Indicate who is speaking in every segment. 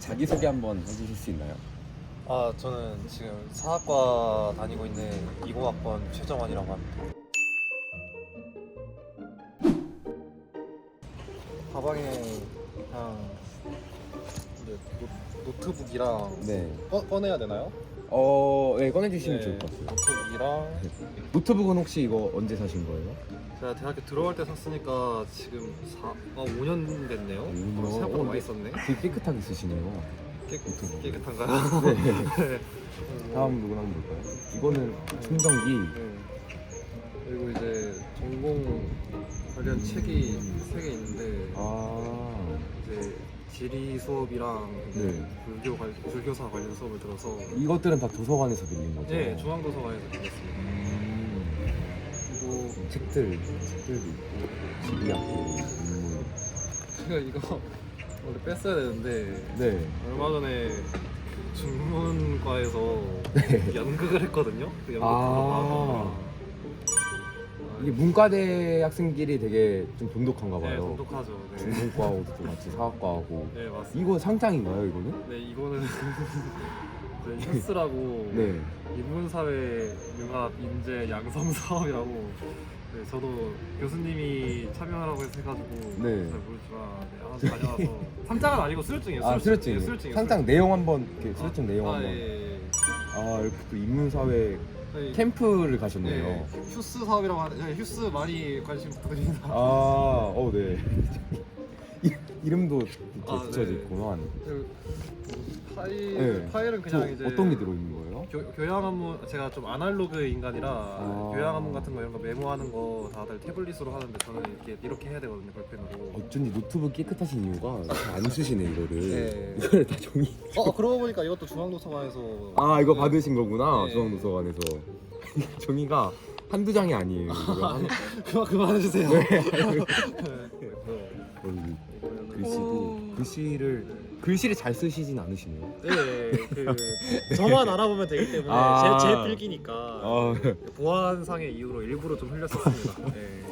Speaker 1: 자기소개 한번 해주실 수 있나요?
Speaker 2: 아 저는 지금 사학과 다니고 있는 20학번 최정환이라고 합니다. 가방에 그냥 이제 노, 노트북이랑
Speaker 1: 네.
Speaker 2: 꺼, 꺼내야 되나요?
Speaker 1: 어, 네, 꺼내주시면
Speaker 2: 네,
Speaker 1: 좋을 것 같아요.
Speaker 2: 노트북이랑
Speaker 1: 노트북은 혹시 이거 언제 사신 거예요?
Speaker 2: 제가 대학교 들어갈 때 샀으니까 지금 4, 아, 5년 됐네요.
Speaker 1: 오 년.
Speaker 2: 생각보다
Speaker 1: 어,
Speaker 2: 많이
Speaker 1: 네.
Speaker 2: 썼네.
Speaker 1: 되게 깨끗하게 쓰시네요.
Speaker 2: 깨,
Speaker 1: 노트북.
Speaker 2: 깨끗한가요?
Speaker 1: 네. 다음 누구 한번 볼까요? 이거는 충전기.
Speaker 2: 네. 그리고 이제 전공 관련 책이 세 개 있는데
Speaker 1: 아,
Speaker 2: 지리 수업이랑
Speaker 1: 네.
Speaker 2: 불교 관, 불교사 관련 수업을 들어서
Speaker 1: 이것들은 다 도서관에서 빌린 거죠?
Speaker 2: 네 중앙도서관에서 배웠습니다.
Speaker 1: 음,
Speaker 2: 그리고
Speaker 1: 책들, 책들도 있고, 지리학교, 인문.
Speaker 2: 제가 이거 원래 뺐어야 되는데
Speaker 1: 네.
Speaker 2: 얼마 전에 그 중문과에서
Speaker 1: 네.
Speaker 2: 연극을 했거든요. 그 연극
Speaker 1: 아. 이게 문과대 학생끼리 되게 좀 돈독한가
Speaker 2: 네,
Speaker 1: 봐요.
Speaker 2: 돈독하죠. 네.
Speaker 1: 중공과하고도 또 같이 사학과하고.
Speaker 2: 네 맞습니다.
Speaker 1: 이거 상장인가요, 이거는?
Speaker 2: 네 이거는 네, 휴스라고
Speaker 1: 네.
Speaker 2: 인문사회 융합 인재 양성 사업이라고 네, 저도 교수님이 참여하라고 해서 해가지고
Speaker 1: 네.
Speaker 2: 잘 모르지만 네, 하나 다녀와서 상장은 아니고 수료증이에요.
Speaker 1: 아, 수료증.
Speaker 2: 네, 수료증이에요.
Speaker 1: 상장. 내용 한번, 이렇게 수료증 내용
Speaker 2: 아,
Speaker 1: 한번.
Speaker 2: 예, 예.
Speaker 1: 아, 이렇게 또 인문사회
Speaker 2: 네,
Speaker 1: 캠프를
Speaker 2: 네,
Speaker 1: 가셨네요.
Speaker 2: 휴스 사업이라고 하는 네, 휴스 많이 관심 부탁드립니다.
Speaker 1: 아, 어, 네. 이, 이름도 이렇게
Speaker 2: 아,
Speaker 1: 붙여져
Speaker 2: 네.
Speaker 1: 있구만.
Speaker 2: 그 파일
Speaker 1: 네.
Speaker 2: 파일은
Speaker 1: 저
Speaker 2: 그냥 이제
Speaker 1: 어떤 게 들어있는 거예요?
Speaker 2: 교, 교양 한문 제가 좀 아날로그 인간이라
Speaker 1: 아.
Speaker 2: 교양 한문 같은 거 이런 거 메모하는 거 다들 태블릿으로 하는데 저는 이렇게 이렇게 해야 되거든요 볼펜으로.
Speaker 1: 어쩐지 노트북 깨끗하신 이유가 안 쓰시네 이거를.
Speaker 2: 네.
Speaker 1: 이거를 다 종이.
Speaker 2: 어 그러고 보니까 이것도 중앙도서관에서
Speaker 1: 아 이거
Speaker 2: 네.
Speaker 1: 받으신 거구나
Speaker 2: 네.
Speaker 1: 중앙도서관에서. 종이가 한두 장이 아니에요. 이거 한-
Speaker 2: 그만 그만해주세요.
Speaker 1: 네.
Speaker 2: 네.
Speaker 1: 여기 글씨도 글씨를 글씨를 잘 쓰시진 않으시네요.
Speaker 2: 네, 그 저만 알아보면 되기 때문에
Speaker 1: 아.
Speaker 2: 제, 제 필기니까
Speaker 1: 아,
Speaker 2: 보안상의 이유로 일부러 좀 흘렸었습니다. 네.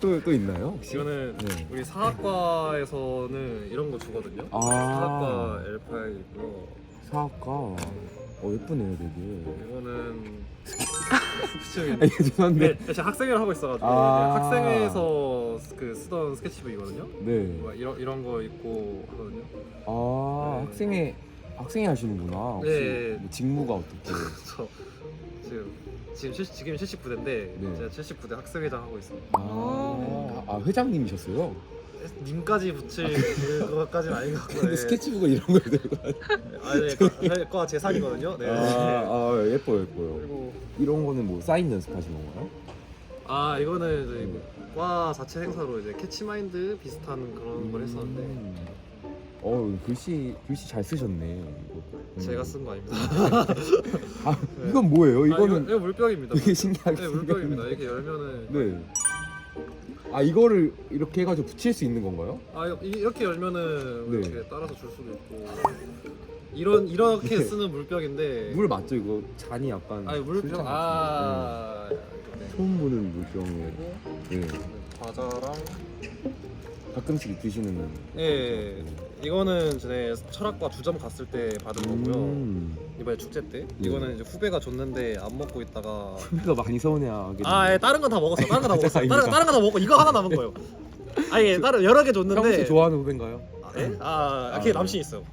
Speaker 1: 또, 또 있나요? 혹시?
Speaker 2: 이거는
Speaker 1: 네.
Speaker 2: 우리 사학과에서는 이런 거 주거든요.
Speaker 1: 아.
Speaker 2: 사학과 L5 있고요.
Speaker 1: 사학과. 어, 예쁘네요, 되게.
Speaker 2: 이거는
Speaker 1: 아니, 죄송한데.
Speaker 2: 네, 제가 학생회를 하고 있어가지고
Speaker 1: 아.
Speaker 2: 학생회에서 그 쓰던 스케치북이거든요.
Speaker 1: 네.
Speaker 2: 뭐 이런 이런 거 있고 하거든요.
Speaker 1: 아,
Speaker 2: 네.
Speaker 1: 학생회, 학생회 하시는구나. 혹시
Speaker 2: 네.
Speaker 1: 뭐 직무가 어떻게.
Speaker 2: 저 지금 지금 70, 지금 79대인데
Speaker 1: 네.
Speaker 2: 제가 79대 학생회장 하고 있습니다.
Speaker 1: 아, 아, 회장님이셨어요?
Speaker 2: 님까지 붙일 그것까지는 아닌 것 같고.
Speaker 1: 근데 스케치북은 이런 걸 들고.
Speaker 2: 아, 네, 과, 과 재산이거든요. 네.
Speaker 1: 아, 아, 예뻐요, 예뻐요.
Speaker 2: 그리고
Speaker 1: 이런 거는 뭐 사인 연습하시는 건가요?
Speaker 2: 아 이거는 저희 과 자체 행사로 이제 캐치마인드 비슷한 그런 걸 했었는데
Speaker 1: 음. 어, 글씨, 글씨 잘 쓰셨네. 이거. 음.
Speaker 2: 제가 쓴 거 아닙니다.
Speaker 1: 아, 이건 뭐예요?
Speaker 2: 아,
Speaker 1: 이거는
Speaker 2: 이거, 이거 물병입니다.
Speaker 1: 되게 신기하게
Speaker 2: 네 물병입니다. 이렇게 열면은
Speaker 1: 네. 아 이거를 이렇게 해가지고 붙일 수 있는 건가요?
Speaker 2: 아 이- 이렇게 열면은
Speaker 1: 네.
Speaker 2: 이렇게 따라서 줄 수도 있고 이런 이렇게
Speaker 1: 네.
Speaker 2: 쓰는 물병인데
Speaker 1: 물 맞죠? 이거 잔이 약간
Speaker 2: 아니 물병 아. 네.
Speaker 1: 처음 보는 물병에
Speaker 2: 그리고
Speaker 1: 네.
Speaker 2: 과자랑
Speaker 1: 가끔씩 드시는
Speaker 2: 예 이거는 전에 철학과 주점 갔을 때 받은 거고요
Speaker 1: 음.
Speaker 2: 이번에 축제 때
Speaker 1: 네.
Speaker 2: 이거는 이제 후배가 줬는데 안 먹고 있다가
Speaker 1: 후배가 많이 서운해하게
Speaker 2: 아 예, 다른 건 다 먹었어 다른 거다 먹었어. 다른 다른 거다 먹고 이거 하나 남은 거예요 아니 예, 다른 여러 개 줬는데
Speaker 1: 좋아하는 후배인가요?
Speaker 2: 아, 예? 아, 아, 걔
Speaker 1: 아,
Speaker 2: 남친 있어 요.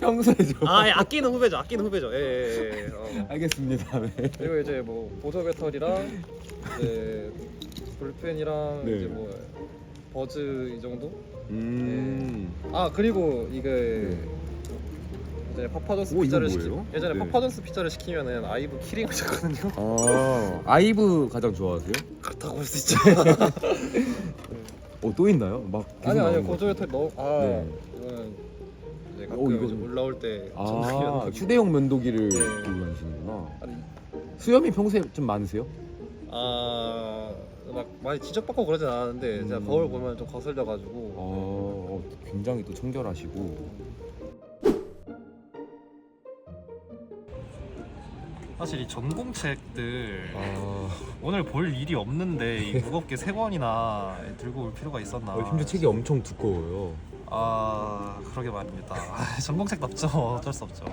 Speaker 1: 평소에 좋아
Speaker 2: 아, 예, 아끼는 후배죠. 아끼는 후배죠. 예, 예, 예. 어.
Speaker 1: 알겠습니다 네.
Speaker 2: 그리고 이제 뭐 보조 배터리랑 이제 볼펜이랑
Speaker 1: 네.
Speaker 2: 이제 뭐 버즈 이 정도?
Speaker 1: 음.
Speaker 2: 아 그리고 이게
Speaker 1: 네.
Speaker 2: 이제 파파존스
Speaker 1: 오, 이거
Speaker 2: 피자를 시키
Speaker 1: 뭐예요?
Speaker 2: 예전에
Speaker 1: 네.
Speaker 2: 파파존스 피자를 시키면은 아이브 키링을 줬거든요.
Speaker 1: 아 아이브 가장 좋아하세요?
Speaker 2: 그렇다고 할 수 있죠.
Speaker 1: 어 또 있나요? 막 계속
Speaker 2: 아니 아니
Speaker 1: 나오는 거
Speaker 2: 보조 배터리 너무 아
Speaker 1: 네.
Speaker 2: 이거는 이제
Speaker 1: 오,
Speaker 2: 가끔
Speaker 1: 이거는-
Speaker 2: 이제 올라올 때
Speaker 1: 아
Speaker 2: 전화기면
Speaker 1: 휴대용 면도기를
Speaker 2: 네.
Speaker 1: 들고 다니시는구나
Speaker 2: 아니
Speaker 1: 수염이 평소에 좀 많으세요?
Speaker 2: 아 막 많이 지적받고 그러진 않았는데 제가
Speaker 1: 음.
Speaker 2: 거울 보면 좀 거슬려가지고
Speaker 1: 어, 어, 굉장히 또 청결하시고
Speaker 2: 사실 이 전공책들
Speaker 1: 아,
Speaker 2: 오늘 볼 일이 없는데 이 무겁게 세 권이나 들고 올 필요가 있었나
Speaker 1: 어, 심지어 책이 엄청 두꺼워요.
Speaker 3: 아 그러게 말입니다. 아, 전공책답죠. 어쩔 수 없죠.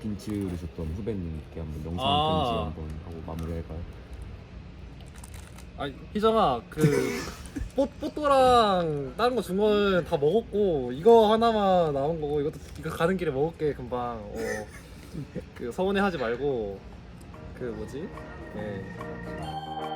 Speaker 1: 빈 지으셨던 후배님께 한번 영상
Speaker 2: 아.
Speaker 1: 편지 한번 하고 마무리할까요?
Speaker 2: 아 희정아 그 뽀, 뽀또랑 다른 거 준 거는 다 먹었고 이거 하나만 남은 거고 이것도 이거 가는 길에 먹을게 금방. 어. 그 서운해 하지 말고 그 뭐지? 예